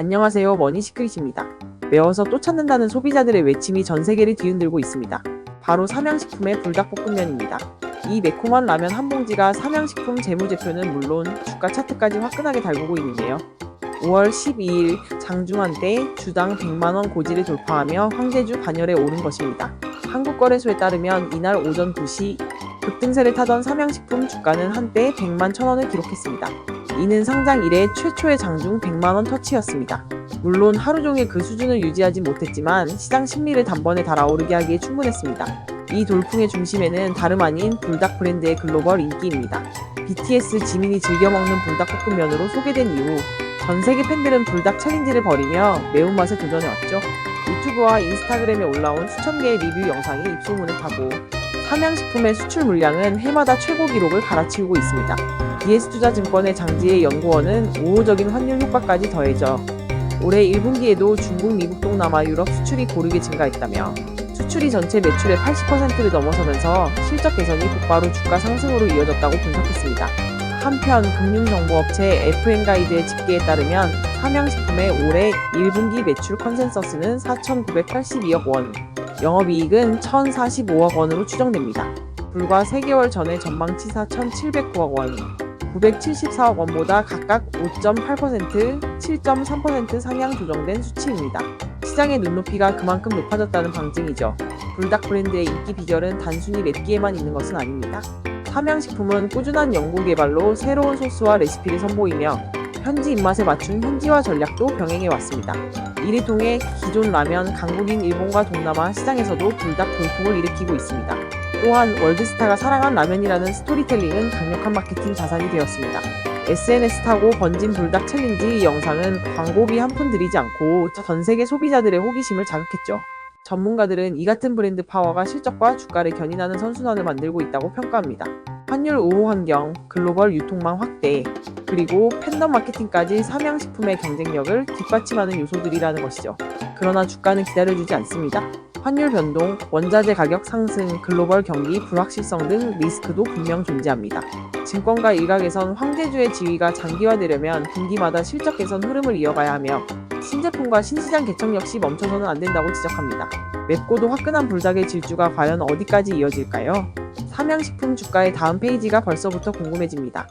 안녕하세요 머니 시크릿입니다. 매워서 또 찾는다는 소비자들의 외침이 전 세계를 뒤흔들고 있습니다. 바로 삼양식품의 불닭볶음면입니다. 이 매콤한 라면 한 봉지가 삼양식품 재무제표는 물론 주가 차트까지 화끈하게 달구고 있는데요. 5월 12일 장중한 때 주당 100만원 고지를 돌파하며 황제주 반열에 오른 것입니다. 한국거래소에 따르면 이날 오전 2시 급등세를 타던 삼양식품 주가는 한때 100만 천원을 기록했습니다. 이는 상장 이래 최초의 장중 100만원 터치였습니다. 물론 하루 종일 그 수준을 유지하진 못했지만 시장 심리를 단번에 달아오르게 하기에 충분했습니다. 이 돌풍의 중심에는 다름 아닌 불닭 브랜드의 글로벌 인기입니다. BTS 지민이 즐겨 먹는 불닭 볶음면으로 소개된 이후 전 세계 팬들은 불닭 챌린지를 벌이며 매운맛에 도전해왔죠. 유튜브와 인스타그램에 올라온 수천 개의 리뷰 영상이 입소문을 타고 삼양식품의 수출 물량은 해마다 최고 기록을 갈아치우고 있습니다. DS투자증권의 장지혜 연구원은 우호적인 환율 효과까지 더해져 올해 1분기에도 중국, 미국, 동남아, 유럽 수출이 고르게 증가했다며 수출이 전체 매출의 80%를 넘어서면서 실적 개선이 곧바로 주가 상승으로 이어졌다고 분석했습니다. 한편 금융정보업체 FN가이드의 집계에 따르면 삼양식품의 올해 1분기 매출 컨센서스는 4,982억 원, 영업이익은 1,045억 원으로 추정됩니다. 불과 3개월 전에 전망치사 1,709억 원, 974억 원보다 각각 5.8%, 7.3% 상향 조정된 수치입니다. 시장의 눈높이가 그만큼 높아졌다는 방증이죠. 불닭 브랜드의 인기 비결은 단순히 맵기에만 있는 것은 아닙니다. 삼양식품은 꾸준한 연구 개발로 새로운 소스와 레시피를 선보이며 현지 입맛에 맞춘 현지화 전략도 병행해 왔습니다. 이를 통해 기존 라면 강국인 일본과 동남아 시장에서도 불닭 돌풍을 일으키고 있습니다. 또한 월드스타가 사랑한 라면이라는 스토리텔링은 강력한 마케팅 자산이 되었습니다. SNS 타고 번진 불닭 챌린지 영상은 광고비 한 푼 들이지 않고 전 세계 소비자들의 호기심을 자극했죠. 전문가들은 이 같은 브랜드 파워가 실적과 주가를 견인하는 선순환을 만들고 있다고 평가합니다. 환율 우호 환경, 글로벌 유통망 확대, 그리고 팬덤 마케팅까지 삼양식품의 경쟁력을 뒷받침하는 요소들이라는 것이죠. 그러나 주가는 기다려주지 않습니다. 환율 변동, 원자재 가격 상승, 글로벌 경기 불확실성 등 리스크도 분명 존재합니다. 증권가 일각에선 황제주의 지위가 장기화되려면 분기마다 실적 개선 흐름을 이어가야 하며 신제품과 신시장 개척 역시 멈춰서는 안 된다고 지적합니다. 맵고도 화끈한 불닭의 질주가 과연 어디까지 이어질까요? 삼양식품 주가의 다음 페이지가 벌써부터 궁금해집니다.